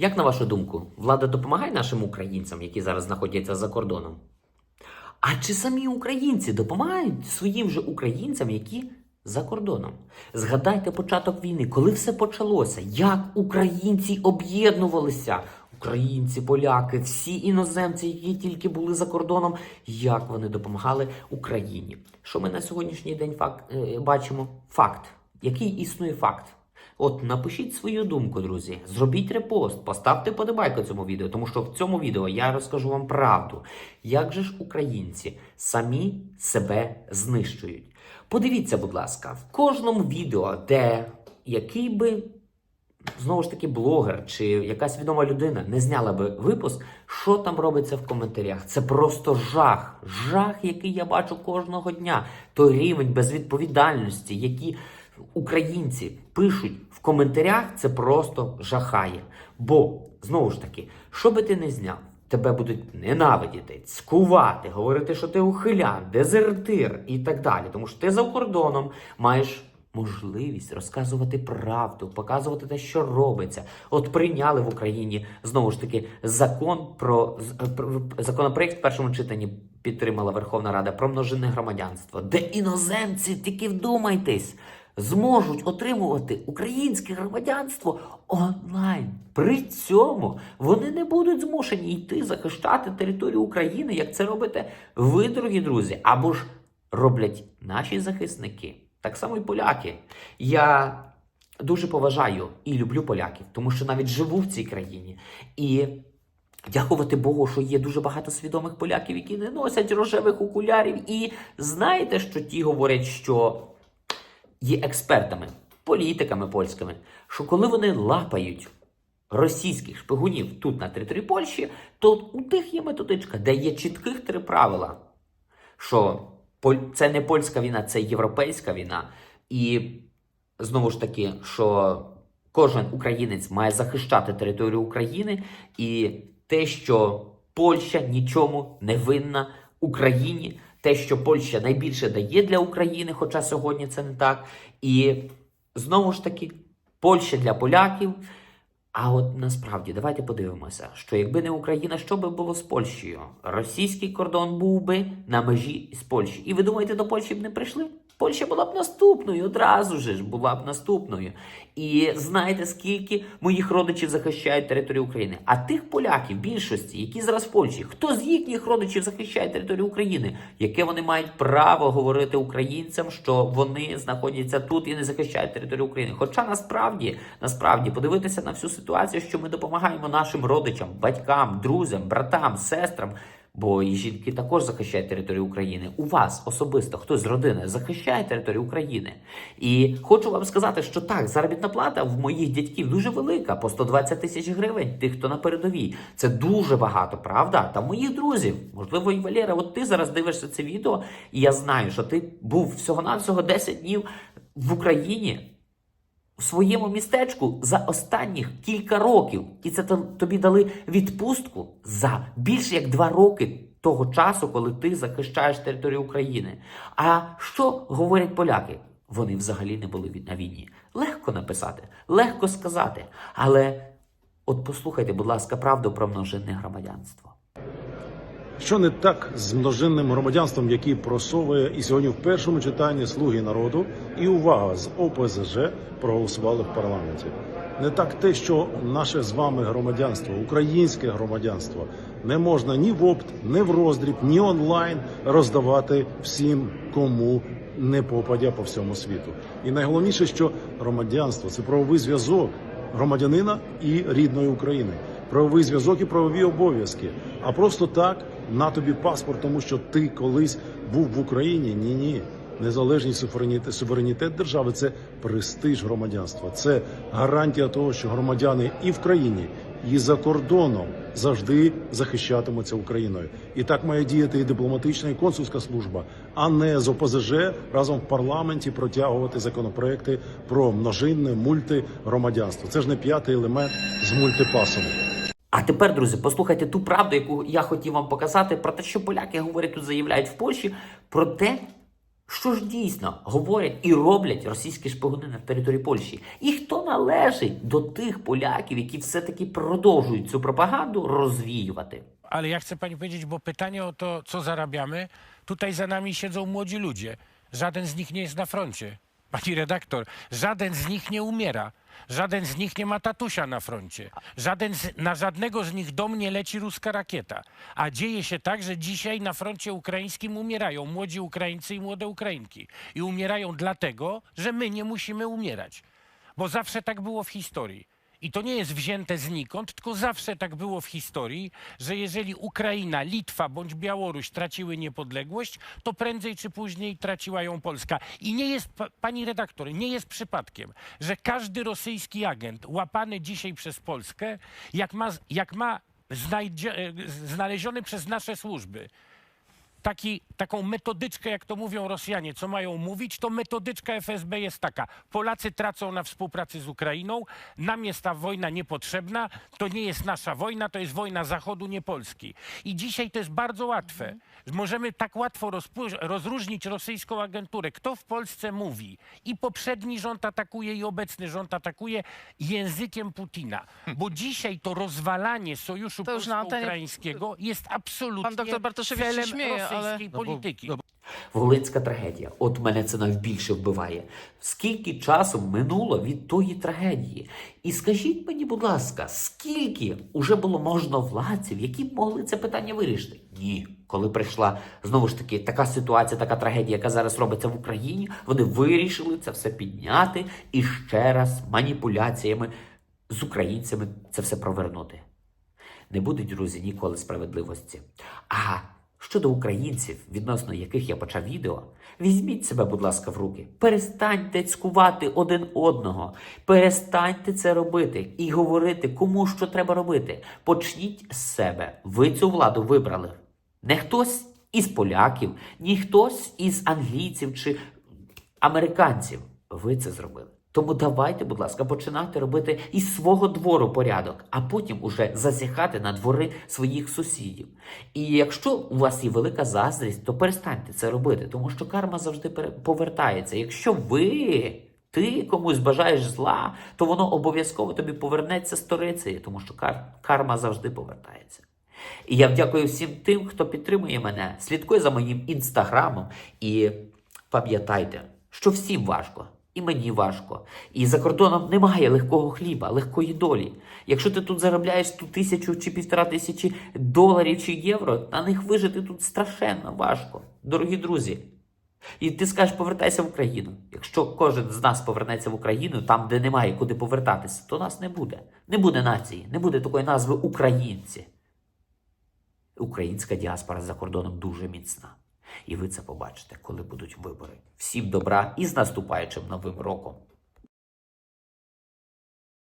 Як на вашу думку, влада допомагає нашим українцям, які зараз знаходяться за кордоном? А чи самі українці допомагають своїм же українцям, які за кордоном? Згадайте початок війни, коли все почалося, як українці об'єднувалися. Українці, поляки, всі іноземці, які тільки були за кордоном, як вони допомагали Україні. Що ми на сьогоднішній день факт, е, бачимо? Факт. Який існує факт? От напишіть свою думку, друзі. Зробіть репост, поставте подобайку цьому відео, тому що в цьому відео я розкажу вам правду. Як же ж українці самі себе знищують? Подивіться, будь ласка, в кожному відео, де який би знову ж таки блогер чи якась відома людина не зняла би випуск, що там робиться в коментарях. Це просто жах. Жах, який я бачу кожного дня. Той рівень безвідповідальності, які українці пишуть в коментарях, це просто жахає. Бо знову ж таки, що би ти не зняв. Тебе будуть ненавидіти, цькувати, говорити, що ти ухилян, дезертир і так далі. Тому що ти за кордоном маєш можливість розказувати правду, показувати те, що робиться. От прийняли в Україні знову ж таки закон про про- законопроект в першому читанні підтримала Верховна Рада про множинне громадянство, де іноземці, тільки вдумайтесь, зможуть отримувати українське громадянство онлайн. При цьому вони не будуть змушені йти захищати територію України, як це робите ви, дорогі друзі, або ж роблять наші захисники. Так само і поляки. Я дуже поважаю і люблю поляків, тому що навіть живу в цій країні. І дякувати Богу, що є дуже багато свідомих поляків, які не носять рожевих окулярів. І знаєте, що ті говорять, що є експертами, політиками польськими, що коли вони лапають російських шпигунів тут на території Польщі, то у тих є методичка, де є чітких три правила, що це не польська війна, це європейська війна. І знову ж таки, що кожен українець має захищати територію України, і те, що Польща нічому не винна Україні, те, що Польща найбільше дає для України, хоча сьогодні це не так. І знову ж таки, Польща для поляків. А от насправді давайте подивимося, що якби не Україна, що би було з Польщею? Російський кордон був би на межі з Польщі. І ви думаєте, до Польщі б не прийшли? Польща була б наступною, одразу ж була б наступною. І знаєте, скільки моїх родичів захищають територію України? А тих поляків, більшості, які зараз в Польщі, хто з їхніх родичів захищає територію України? Яке вони мають право говорити українцям, що вони знаходяться тут і не захищають територію України? Хоча насправді, насправді, подивитися на всю ситуацію, що ми допомагаємо нашим родичам, батькам, друзям, братам, сестрам. Бо і жінки також захищають територію України. У вас особисто хтось з родини захищає територію України. І хочу вам сказати, що так, заробітна плата в моїх дядьків дуже велика, по 120 тисяч гривень, тих, хто на передовій. Це дуже багато, правда? Та моїх друзів, можливо, і Валера, от ти зараз дивишся це відео, і я знаю, що ти був всього-навсього 10 днів в Україні у своєму містечку за останніх кілька років, і це то- тобі дали відпустку за більше як два роки того часу, коли ти захищаєш територію України. А що говорять поляки? Вони взагалі не були на війні. Легко написати, легко сказати. Але от послухайте, будь ласка, правду про множинне громадянство. Що не так з множинним громадянством, який просовує і сьогодні в першому читанні слуги народу, і увага з ОПЗЖ проголосували в парламенті. Не так те, що наше з вами громадянство, українське громадянство, не можна ні в опт, ні в роздріб, ні онлайн роздавати всім, кому не попадя по всьому світу. І найголовніше, що громадянство це правовий зв'язок громадянина і рідної України правовий зв'язок і правові обов'язки. А просто так на тобі паспорт, тому що ти колись був в Україні. Ні, ні. Незалежність суверенітет, суверенітет держави це престиж громадянства. Це гарантія того, що громадяни і в країні, і за кордоном завжди захищатимуться Україною. І так має діяти і дипломатична і консульська служба, а не з ОПЗЖ разом в парламенті протягувати законопроекти про множинне мультигромадянство. Це ж не п'ятий елемент з мультипасом. А тепер, друзі, послухайте ту правду, яку я хотів вам показати про те, що поляки говорять тут, заявляють в Польщі, про те, Що ж дійсно говорять і роблять російські шпигуни на території Польщі? І хто належить до тих поляків, які все-таки продовжують цю пропаганду розвіювати? Ale ja chcę pani powiedzieć, bo pytanie o to, co zarabiamy, tutaj za nami siedzą młodzi ludzie. Żaden z nich nie jest na froncie. Pani redaktor, żaden z nich nie umiera. Żaden z nich nie ma tatusia na froncie. Żaden z, na żadnego z nich dom nie leci ruska rakieta. A dzieje się tak, że dzisiaj na froncie ukraińskim umierają młodzi Ukraińcy i młode Ukrainki. I umierają dlatego, że my nie musimy umierać. Bo zawsze tak było w historii. I to nie jest wzięte znikąd, tylko zawsze tak było w historii, że jeżeli Ukraina, Litwa bądź Białoruś traciły niepodległość, to prędzej czy później traciła ją Polska. I nie jest, pa- pani redaktor, nie jest przypadkiem, że każdy rosyjski agent łapany dzisiaj przez Polskę, jak ma, jak ma e, znaleziony przez nasze służby taki, taką metodyczkę, jak to mówią Rosjanie, co mają mówić, to metodyczka FSB jest taka. Polacy tracą na współpracy z Ukrainą, nam jest ta wojna niepotrzebna, to nie jest nasza wojna, to jest wojna Zachodu, nie Polski. I dzisiaj to jest bardzo łatwe. Możemy tak łatwo rozróżnić rosyjską agenturę. Kto w Polsce mówi i poprzedni rząd atakuje i obecny rząd atakuje językiem Putina. Bo dzisiaj to rozwalanie sojuszu polsko-ukraińskiego jest absolutnie Pan doktor Bartoszewicz się celem śmieje, rosyjskiej polityki. Волинська трагедія. От мене це найбільше вбиває. Скільки часу минуло від тої трагедії? І скажіть мені, будь ласка, скільки уже було можновладців, які б могли це питання вирішити? Ні. Коли прийшла знову ж таки така ситуація, така трагедія, яка зараз робиться в Україні, вони вирішили це все підняти і ще раз маніпуляціями з українцями це все провернути. Не буде, друзі, ніколи справедливості. А щодо українців, відносно яких я почав відео, візьміть себе, будь ласка, в руки. Перестаньте цькувати один одного. Перестаньте це робити і говорити, кому що треба робити. Почніть з себе. Ви цю владу вибрали. Не хтось із поляків, ні хтось із англійців чи американців. Ви це зробили. Тому давайте, будь ласка, починати робити із свого двору порядок, а потім уже зазіхати на двори своїх сусідів. І якщо у вас є велика заздрість, то перестаньте це робити, тому що карма завжди повертається. Якщо ви, ти комусь бажаєш зла, то воно обов'язково тобі повернеться сторицею, тому що кар- карма завжди повертається. І я вдякую всім тим, хто підтримує мене, слідкує за моїм інстаграмом. І пам'ятайте, що всім важко, і мені важко. І за кордоном немає легкого хліба, легкої долі. Якщо ти тут заробляєш ту тисячу чи півтора тисячі доларів чи євро, на них вижити тут страшенно важко. Дорогі друзі. І ти скажеш, повертайся в Україну. Якщо кожен з нас повернеться в Україну, там, де немає куди повертатися, то нас не буде. Не буде нації, не буде такої назви українці. Українська діаспора за кордоном дуже міцна. І ви це побачите, коли будуть вибори. Всім добра і з наступаючим новим роком!